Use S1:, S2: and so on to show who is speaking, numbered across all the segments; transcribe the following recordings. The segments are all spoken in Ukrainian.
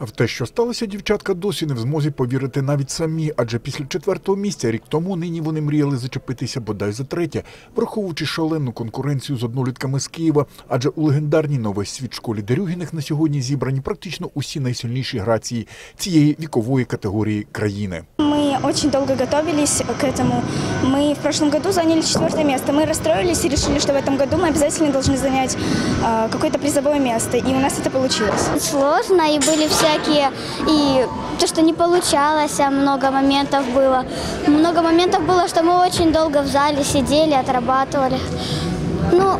S1: В те, що сталося, дівчатка досі не в змозі повірити навіть самі, адже після четвертого місця рік тому нині вони мріяли зачепитися бодай за третє, враховуючи шалену конкуренцію з однолітками з Києва. Адже у легендарній новий світ школі Дерюгіних на сьогодні зібрані практично усі найсильніші грації цієї вікової категорії країни.
S2: Мы очень долго готовились к этому. Мы в прошлом году заняли четвертое место. Мы расстроились и решили, что в этом году мы обязательно должны занять а, какое-то призовое место. И у нас это получилось.
S3: Сложно, и были всякие, и то, что не получалось, а много моментов было. Много моментов было, что мы очень долго в зале сидели, отрабатывали. Ну,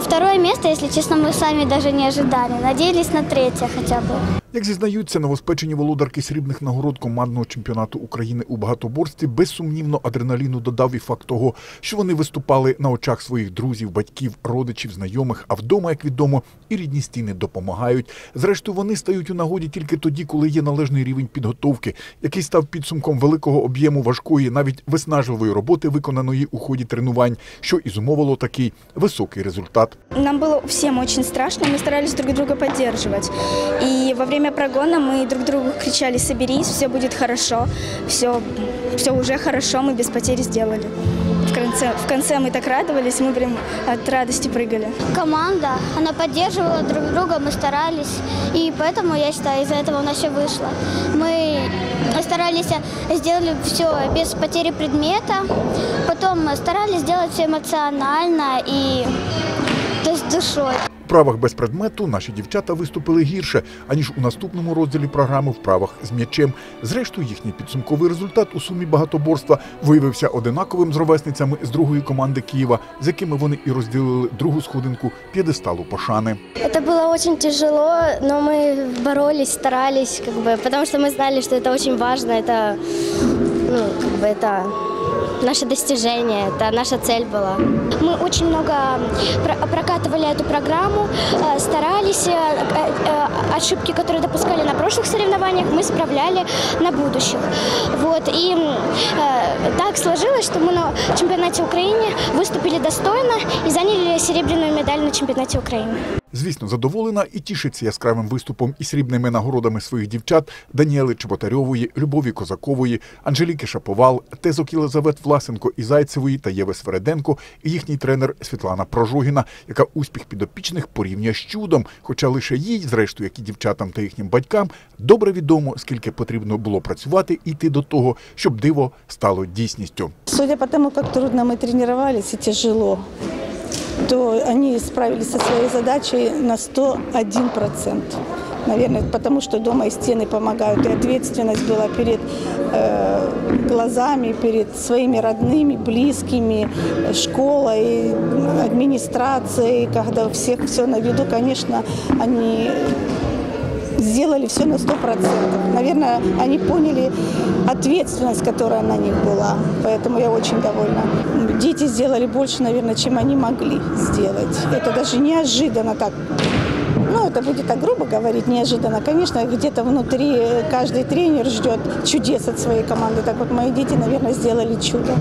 S3: второе место, если честно, мы сами даже не ожидали. Надеялись на третье хотя бы.
S1: Як зізнаються новоспечені володарки срібних нагород командного чемпіонату України у багатоборстві, безсумнівно адреналіну додав і факт того, що вони виступали на очах своїх друзів, батьків, родичів, знайомих. А вдома, як відомо, і рідні стіни допомагають. Зрештою, вони стають у нагоді тільки тоді, коли є належний рівень підготовки, який став підсумком великого об'єму важкої, навіть виснажливої роботи, виконаної у ході тренувань, що і зумовило такий високий результат.
S2: Нам было всем очень страшно, мы старались друг друга поддерживать. И во время прогона мы друг другу кричали «соберись, все будет хорошо, все, все уже хорошо, мы без потерь сделали». В конце, в конце мы так радовались, мы прям от радости прыгали.
S3: Команда, она поддерживала друг друга, мы старались, и поэтому, я считаю, из-за этого у нас все вышло. Мы старались, сделали все без потери предмета, потом старались сделать все эмоционально и то есть с душой.
S1: У вправах без предмету наші дівчата виступили гірше, аніж у наступному розділі програми вправах з м'ячем. Зрештою, їхній підсумковий результат у сумі багатоборства виявився одинаковим з ровесницями з другої команди Києва, з якими вони і розділили другу сходинку п'єдесталу пошани.
S3: Это было очень тяжело, но мы боролись, старались, как бы, потому что мы знали, что это очень важно, это, ну, как бы это наше достижение, это наша цель была.
S2: Мы очень много про- прокатывали эту программу, э, старались, э, э, ошибки, которые допускали на прошлых соревнованиях, мы исправляли на будущих. Вот. И так сложилось, что мы на чемпионате Украины выступили достойно и заняли серебряную медаль на чемпионате Украины.
S1: Звісно, задоволена і тішиться яскравим виступом і срібними нагородами своїх дівчат Даніели Чеботарьової, Любові Козакової, Анжеліки Шаповал, Тезок Єлизавет Власенко і Зайцевої та Єви Свереденко і їхній тренер Світлана Прожогіна, яка успіх підопічних порівнює з чудом, хоча лише їй, зрештою, як і дівчатам та їхнім батькам, добре відомо, скільки потрібно було працювати і йти до того, щоб диво стало дійсністю.
S4: Судя по тому, как трудно мы тренировались и тяжело, то они справились со своей задачей на 101%. Наверное, потому что дома и стены помогают, и ответственность была перед э, глазами, перед своими родными, близкими, школой, администрацией, когда у всех все на виду, конечно, они сделали все на сто процентов. Наверное, они поняли ответственность, которая на них была. Поэтому я очень довольна. Дети сделали больше, наверное, чем они могли сделать. Это даже неожиданно так. Ну, это будет так грубо говорить, неожиданно. Конечно, где-то внутри каждый тренер ждет чудес от своей команды. Так вот, мои дети, наверное, сделали чудо.